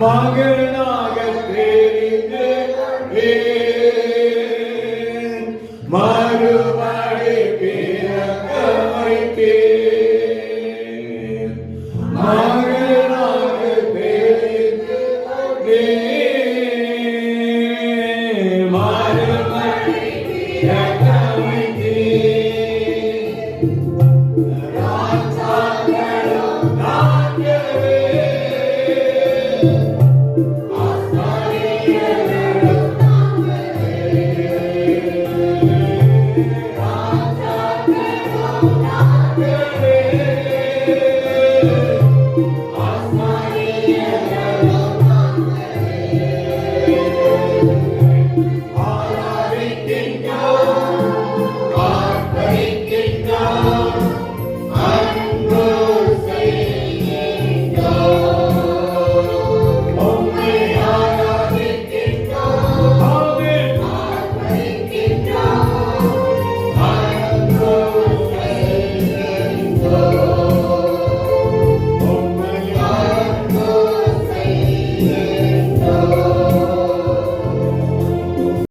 மகனாக All I think of.